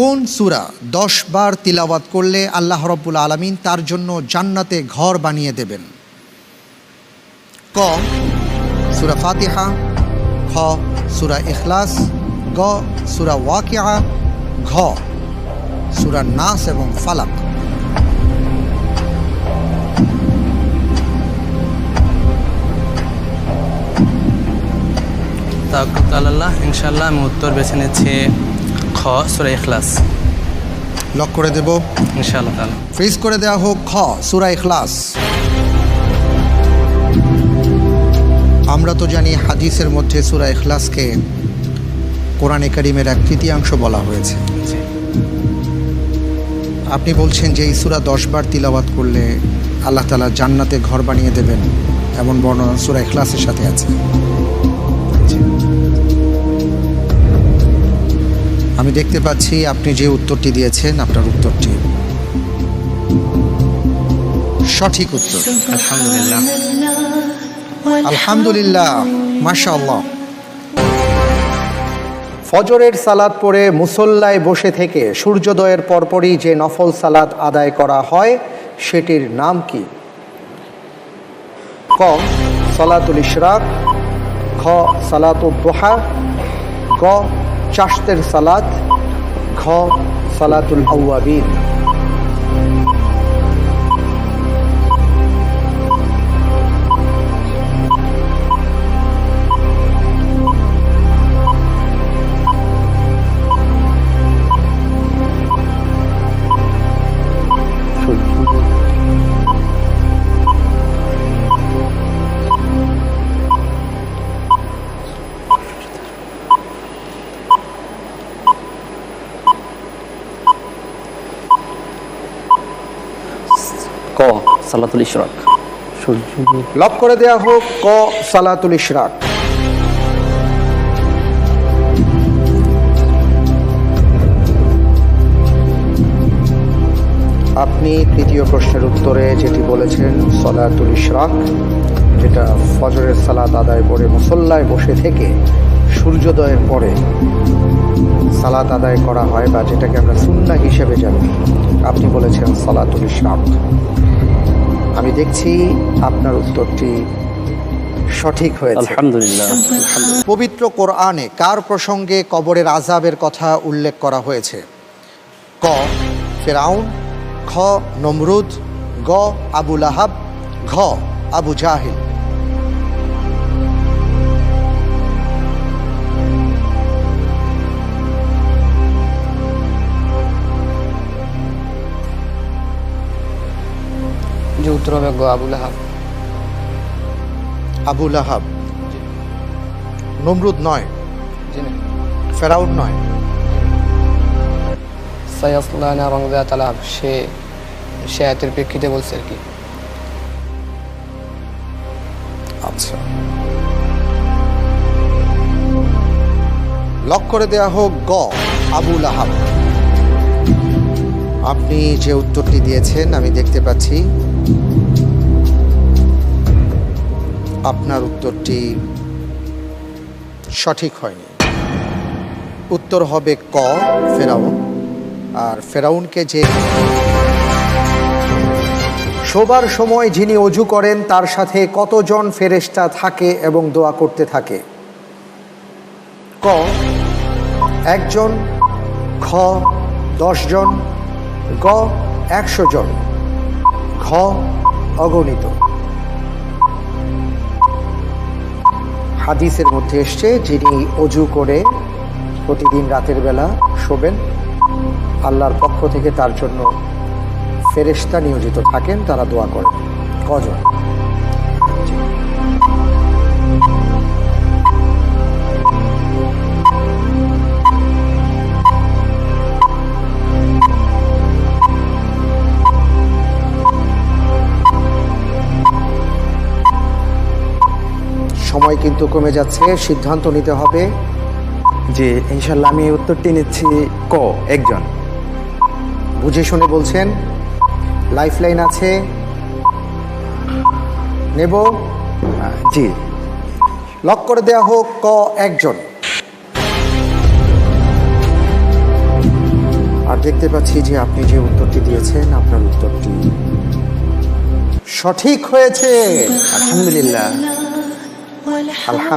কোন সুরা দশ বার তিলাওয়াত করলে আল্লাহ রব্বুল আলমিন তার জন্য জান্নাতে ঘর বানিয়ে দেবেন? ক, সুরা ফাতিহা, খ, সুরা ইখলাস, গ, সুরা ওয়াকিয়া, ঘ, সুরা নাস এবং ফালাক। তাল্লাহ ইনশাল্লাহ আমি উত্তর বেছে নিচ্ছি। খ সুরা ইখলাস। লক করে দেব। ইনশাআল্লাহ তাআলা। ফ্রিজ করে দেওয়া হোক খ সুরা ইখলাস। আমরা তো জানি হাদিসের মধ্যে সুরা ইখলাসকে কোরআনে কারিমের এক তৃতীয়াংশ বলা হয়েছে। আপনি বলছেন যে এই সুরা দশবার তিলাওয়াত করলে আল্লাহ তালা জান্নাতে ঘর বানিয়ে দেবেন এমন বর্ণনা সুরা ইখলাসের সাথে আছে। আমি দেখতে পাচ্ছি আপনি যে উত্তরটি দিয়েছেন আপনার উত্তরটি। সঠিক উত্তর। আলহামদুলিল্লাহ আলহামদুলিল্লাহ মাশাআল্লাহ। ফজরের সালাদ পরে মুসল্লায় বসে থেকে সূর্যোদয়ের পরপরই যে নফল সালাদ আদায় করা হয় সেটির নাম কি? ক সালাতুল ইশরাক খ সালাতুল দোহা গ চাষতের সালাদ ঘ সালাতুল আউয়াবিন। সালাতুল ইশরাক। লক করে দেয়া হোক, ক, সালাতুল ইশরাক। আপনি তৃতীয় প্রশ্নের উত্তরে যেটি বলেছেন, সলাতুল ইশরাক, যেটা ফজরের সালাত আদায় করে মুসল্লায় বসে থেকে সূর্যোদয়ের পরে সালাত আদায় করা হয় বা যেটাকে আমরা সুন্না হিসেবে জানি। আপনি বলেছেন সলাতুল ইশরাক। আমি দেখছি আপনার উত্তরটি সঠিক হয়েছে। আলহামদুলিল্লাহ। পবিত্র কোরআনে কার প্রসঙ্গে কবরের আজাবের কথা উল্লেখ করা হয়েছে? ক ফেরাউন খ নমরুদ গ আবু লাহাব ঘ আবু জাহিল। উত্তর হবে গ আবুল আহাব আবুল লাহাব। নমরুদ নয়। ফেরাউন নয়। সাইয়াসলানা রংজা তালাব সে সে আয়াতের প্রেক্ষিতে বলছে আর কি। আচ্ছা। লক করে দেয়া হোক গ আবুল লাহাব। আপনি যে উত্তরটি দিয়েছেন, আমি দেখতে পাচ্ছি আপনার উত্তরটি সঠিক হয়নি। উত্তর হবে ক, ফেরাউন। আর ফেরাউনকে যে শোবার সময় যিনি অজু করেন, তার সাথে কতজন ফেরেশতা থাকে এবং দোয়া করতে থাকে? ক, একজন, খ, দশজন গ, একশো জন। ঘ, অগণিত। হাদিসের মধ্যে এসছে, যিনি অজু করে প্রতিদিন রাতের বেলা শোবেন, আল্লাহর পক্ষ থেকে তার জন্য ফেরেস্তা নিয়োজিত থাকেন, তারা দোয়া করেন। কজন? সময় কিন্তু কমে যাচ্ছে সিদ্ধান্ত নিতে হবে। যে ইনশাল্লাহ আমি উত্তরটি নিচ্ছি ক একজন। বুঝে শুনে বলছেন লাইফলাইন আছে। নেব? জি। লক করে দেয়া হোক ক একজন। আর দেখতে পাচ্ছি যে আপনি যে উত্তরটি দিয়েছেন আপনার উত্তরটি সঠিক হয়েছে। আলহামদুলিল্লাহ। আলহামদুলিল্লাহ